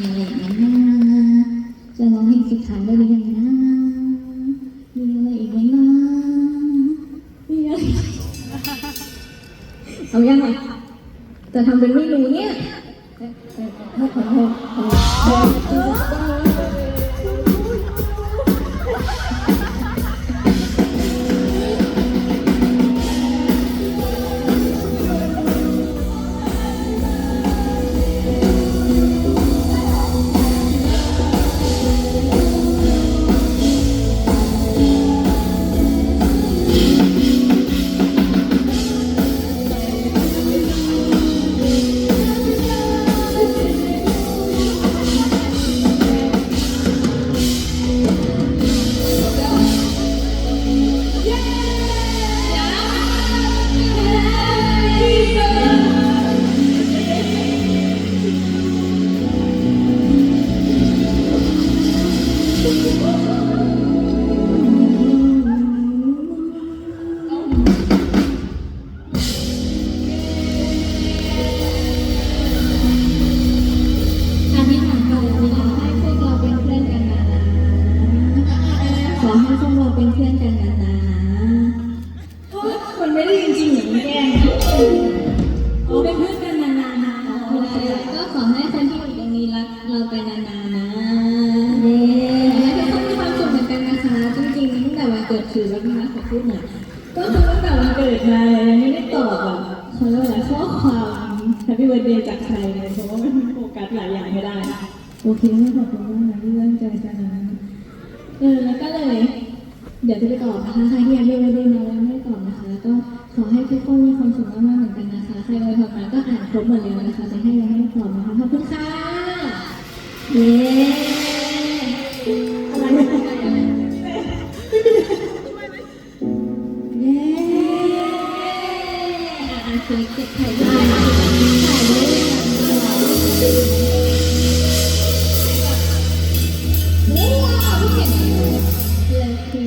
มีอะไรอีกไหมนะจะร้องเพลงสุดท้ายได้หรือยังนะมีอะไรอีกไหมนะมีอะไรเอายังไงจะทำเป็นไม่รู้เนี่ย เราเป็นเพื่อนกันนะนะคนไม่ได้ยินจริงอย่างนี้แกโอ้เป็นเพื่อนกันนานๆนะก็ขอให้คนที่อยู่ตรงนี้รักเราไปนานๆนะเย้และทุกคนมีความสุขเหมือนกันนะคะจริงๆตั้งแต่วันเกิดคือแล้วพี่มาขอพูดหน่อยก็คือตั้งแต่วันเกิดมาเลยยังไม่ได้ตอบอะเขาเรียกว่าอะไรข้อความแฮปปี้วันเดย์จากใครเลยเพราะว่ามันโฟกัสหลายอย่างไม่ได้ โอเคไม่ขอบคุณมากนะที่เรื่องใจกันนะเออแล้วก็เลย เดี๋ยวจะไปตอบนะคะใครที่ยังไม่ได้มาแล้วไม่ได้ตอบนะคะ ก็ขอให้ทุกคนมีความสุขมากๆเหมือนกันนะคะ ใครอวยพรมาก็อ่านครบหมดแล้วนะคะ จะให้ยังไม่ได้ตอบนะคะขอบคุณค่ะเย้อะไรนะเย้อะอะเค้กเก็บถ่ายรูปถ่ายรูปว้าวเห็นเลยคือ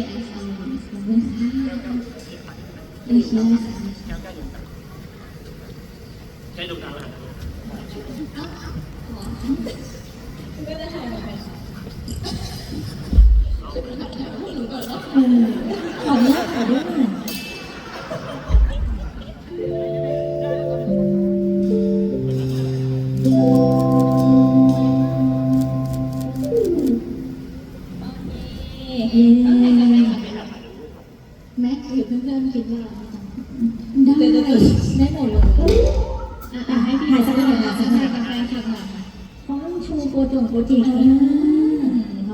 ไอซ์ขอบคุณค่ะโอเคนะคะใช้ดูกลางแล้วเออขออนุญาตขอด้วย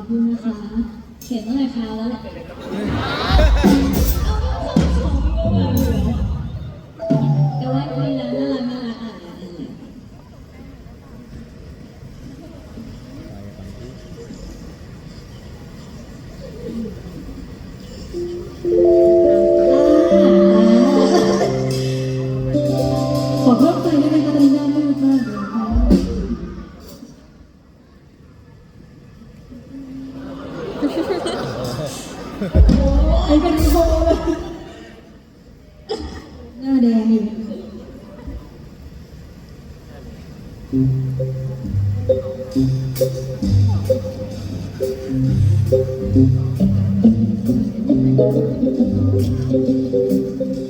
คุณนะคะ เขียนตั้งแต่เช้าแล้วแหละ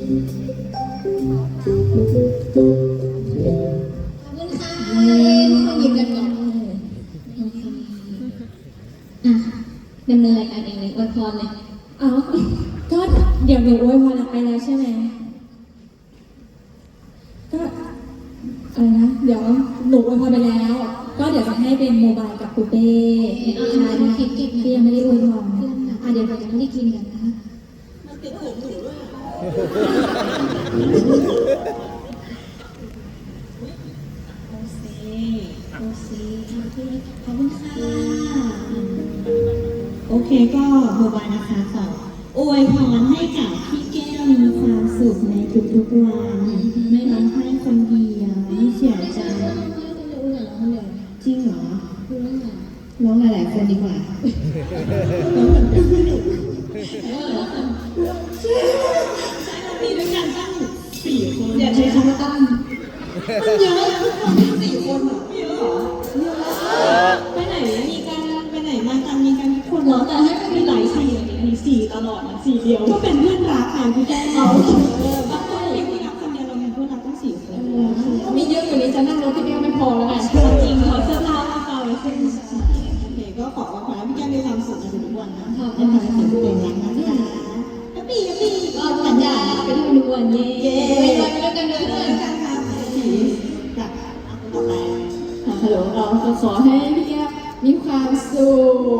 ขอบคุณค่ะทุกคนหยิบกันก่อนโอเคอะดำเนินรายการเองเลยอวยพรเลยเอาก็เดี๋ยวหนูอวยพรไปแล้วใช่ไหมก็อะไรนะ เดี๋ยวหนูอวยพรไปแล้ว ก็เดี๋ยวจะให้เป็นโมบายกับปูเป้อาใช่เอาไหมเก็บเก็บที่ยังไม่ได้อวยพรอนนะอะเดี๋ยวเราจะไม่ได้กินกันนะคะ โอเคโอเคขอบคุณค่ะโอเคก็โมบายนะคะขออวยพรให้กับพี่แก้วมีความสุขในทุกๆวันไม่ร้องไห้คนเดียวไม่เสียใจจริงเหรอร้องหลายๆคนดีกว่าร้องแบบไม่สนุก มีด้วยกันตั้งสี่คนอย่าใช้คำว่าตั้งตั้งเยอะทุกคนทั้งสี่คนเหรอเยอะเหรอเยอะไปไหนมีการไปไหนมากานมีกันทุกคนเหรอแต่ให้มันมีหลายสี่มีสี่ตลอดสี่เดียวก็เป็นเพื่อนรักอ่นพี่แจ้วเอาเาอเด็กที่รักคนเดียวเราเป็นเพื่อนรักตั้งสี่คนก็มีเยอะอยู่ในี้จะนั่งรถ ไปทำทุกวันเย่เย้ไปเลยไปด้วยกันเลยกบบต่อไปฮัลโหลเราขอให้พี่แก้วมีความสุ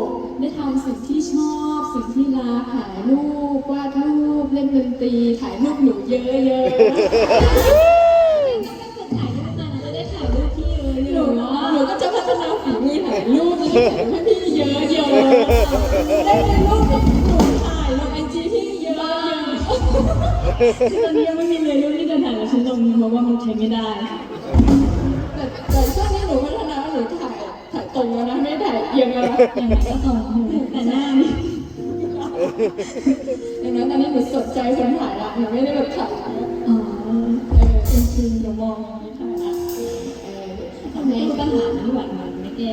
ขได้ทำสิ่งที่ชอบสิ่งที่รักถ่ายรูปวาดรูปเล่นดนตรีถ่ายรูปหนูเยอะถ่ายรูปกันจะได้ถ่ายรูปที่เยอะๆหนูยู่เนาะหนูก็จะพัฒนาฝีมือถ่ายรูปแล้วก็ถ่ายให้พี่เยอะ ตอนนี้ยังไม่มีเลยรูที่จะถ่ายกับฉันลงเพราะว่ามันใช้ไม่ได้ แต่แต่ช่วงนี้หนูพัฒนาหนูถ่ายถ่ายตรงแล้วนะไม่ถ่ายเอียงแล้วนะอย่างไรก็ตรงแต่หน้านี่อย่างนั้นตอนนี้หนูสนใจคนถ่ายละหนูไม่ได้แบบถ่ายอ๋อเออจริงๆหนูมองอย่างนี้ถ่ายละเออทำไมปัญหาที่หวานมันไม่แก้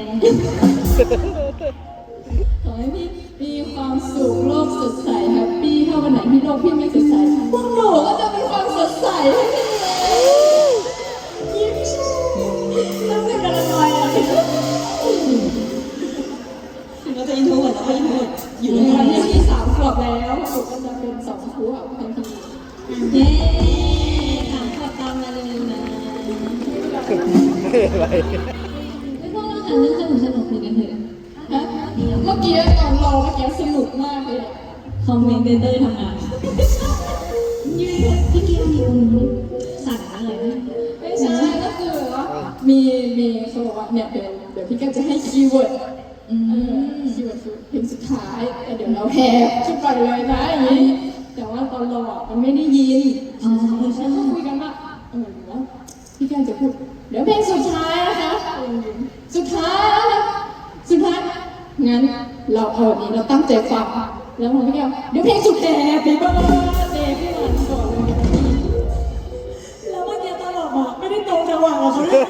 เขาบอกว่าเนี่ยเดี๋ยวเดี๋ยวพี่แก้วจะให้คีย์เวิร์ดคีย์เวิร์ดคือเพลงสุดท้ายแต่เดี๋ยวเราแหกขึ้นไปเลยนะอย่างนี้แต่ว่าตอนรออะมันไม่ได้ยินอ๋อแล้วใช่ก็คุยกันว่าเออเดี๋ยวพี่แก้จะพูดเดี๋ยวเพลงสุดท้ายนะคะสุดท้ายแล้วนะสุดท้ายงั้นเราเอาแบบนี้เราตั้งใจฟังแล้วพอพี่แก้วเดี๋ยวเพลงสุดแห่ปีเบอร์เดย์พี่หวานก่อนเลยแล้วเมื่อกี้ตลอกบอกไม่ได้ตรงจังหวะกับเขาเลย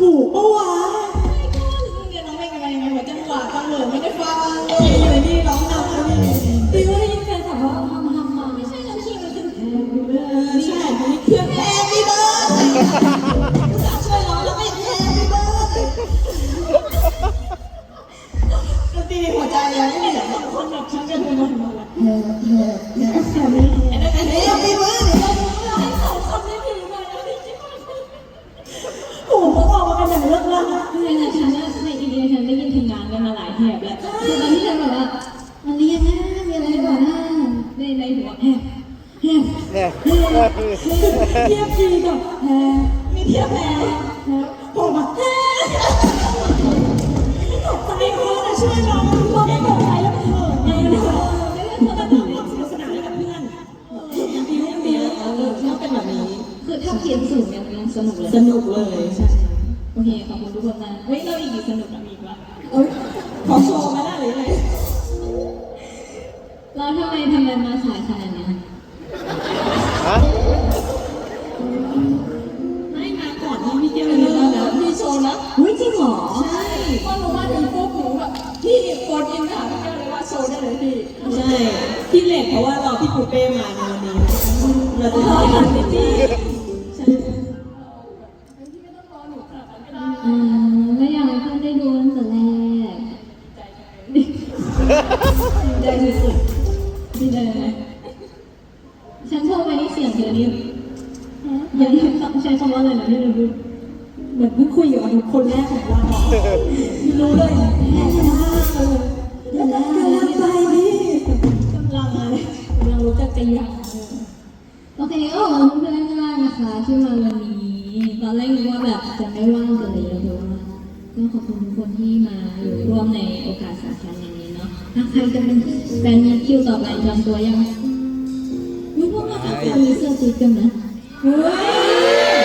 ถูกปะวะเดี๋ยวน้องเป็นยังไงหัวจังหวะจังเหวอไม่ได้ฟังเลย เนี่ยเทียบกีกับแฮมีเทียบแพ้ผมอะตกใจเขาแต่ช่วยน้องพอไม่ตกใจแล้วมันเหินไงแล้วมันก็ต้องความสนุกสนานให้กับเพื่อนบิ้วบิ้วเออชอบเป็นแบบนี้ คือถ้าเพียนสูงยังยังสนุกเลย สนุกเลยใช่โอเคขอบคุณทุกคนมากเฮ้ยเราอีกกี่สนุกอะมีอีกวะเอ้ยขอโชว์มาได้เรา ก็ขอบคุณทุกคนที่มาอยู่ร่วมในโอกาสสำคัญอย่างนี้เนาะถ้าใครจะเป็นแฟนมีคิวต่อไปจำตัวยังไม่พวกเราอาจจะมีเสื้อติ๊กกันนะเฮ้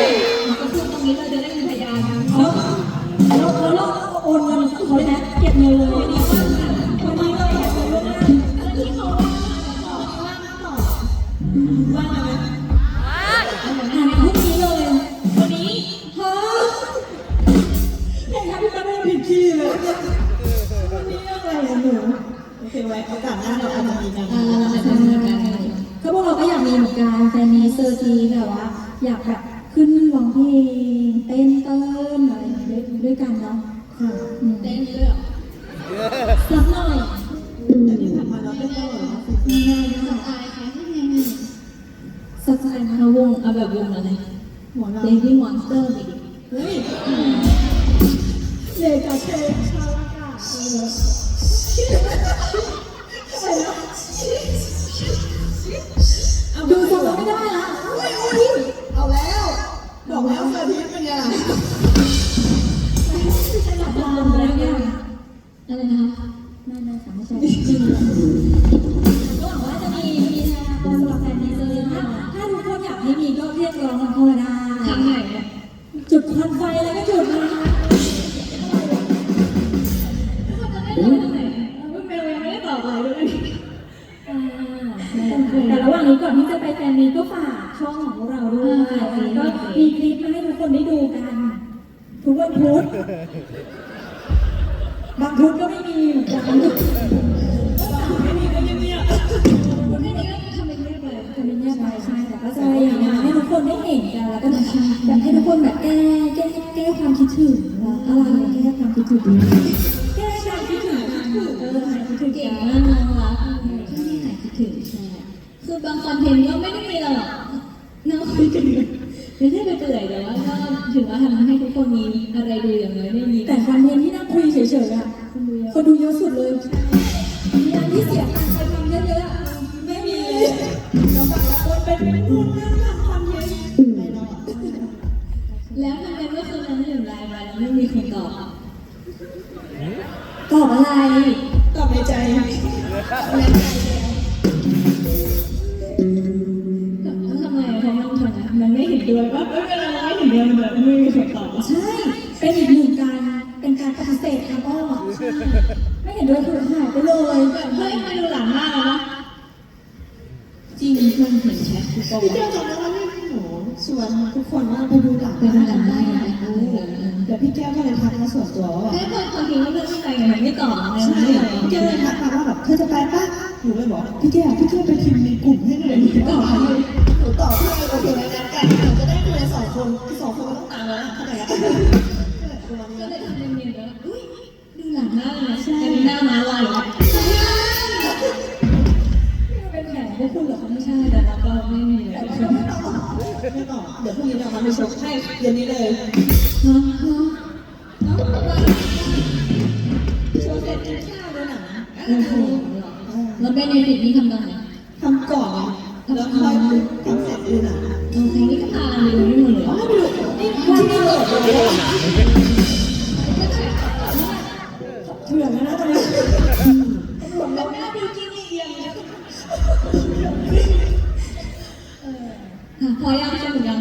ยก็พูดตรงนี้เราจะได้มีพยานแล้วแล้วแล้วเราโอนเงินเขาเลยนะเก็บเงินเลยวันนี้ว่าวันเราเก็บเงินล่วงหน้าที่เขาว่าว่างไหม เคไว้โอกาส ค่ะไม่ใช่ก็หวังว่าจะมีมีนะสำหรับแฟนมีเซอร์ถ้าถ้าทุกคนอยากให้มีก็เรียกร้องกันเข้ามาได้ทางไหนจุดควันไฟอะไรก็จุดมาทุกคนะได้รู้ทางไหนเมลยังไม่ได้ตอบอะไรด้วยแต่ระหว่างนี้ก่อนที่จะไปแฟนมีก็ฝากช่องของเราด้วยก็มีคลิปมาให้ทุกคนได้ดูกัน ทุกวันพุธบางพุธก็ไม่ อนกันไม่ก็เงียบคุณไม่ได้ก็ทำเป็นเรียบเลยจะเป็นแยกไปใช่แต่ก็จะพยายามให้ทุกคนได้เห็นกันแล้วก็แบบแบบให้ทุกคนแบบแก้แก้แก้ความคิดถึงว่าอะไรแก้ความคิดถึงแก้ความคิดถึงเออหายคิดถึงเก่กังนมากน้องรักที่นี่หายคิดถึงใช่คือบางคอนเทนต์ก็ไม่ได้มีหรอกนั่งคุยกันอยู่ไม่ได้ไปเปื่อยแต่ว่าก็ถือว่าทำให้ทุกคนมีอะไรดูอย่างน้อยได้มี ตอบอะไร ตอบในใจทำไมเพราะมันทำไมมันไม่เห็นด้วยว่าไม่เป็นไรไม่เห็นด้วยมันแบบไม่มีคนตอบใช่ เป็นอีกหนึ่งการเป็นการปฏิเสธทางอ้อมอะไม่เห็นด้วยคือหายไปเลยแบบเฮ้ยมาดูหลังมากแล้วนะจริงมันเห็นแชททุกคนพี่แก้วจำได้ว่าที่หนูชวนทุกคนว่าไปดูหลังไปดูหลังได้ไหมเออเดี๋ยวพี่แก้วก็เลยทักมาส่วนตัวว่าแค่คนคน ทีว่าเรื่องอะไรไงมันไม่ตอบนะใช่พี่แก้วเลยทักมาว่าแบบเธอจะไปปะหนูเลยบอกพี่แก้วพี่แก้วไปพิมพ์ในกลุ่มให้หน่อยหนูตอบให้หนูตอบให้โอเคไหมงั้นกันหนูจะได้คุยกันสองคนสองคนก็ต้องตามแล้วนะเข้าใจกันก็เลยทำเนียนๆแล้วอุ้ยดูหลังหน้าเลยนะใช่หน้าม้าลายเป็นแผนพวกคุณเหรอคะไม่ใช่ใช่แต่เราก็ไม่มีเลยไม่ตอบเดี๋ยวพรุ่งนี้เรามาไปชมให้เย็นนี้เลย โอ้โหแล้วเบนเนดิตนี่ทำตอนไหนทำก่อนไงแล้วค่อยทำเสร็จดูหนังโอเคนี่ก็พากันไปดูนี่หมดเลยอ๋อไม่ดูนี่วันนี้เปิดเลยเถื่อนนะตอนนี้ผมเป็นหน้าบิวกิ้นเอียงเนี่ยค่ะพอยังสนุกยัง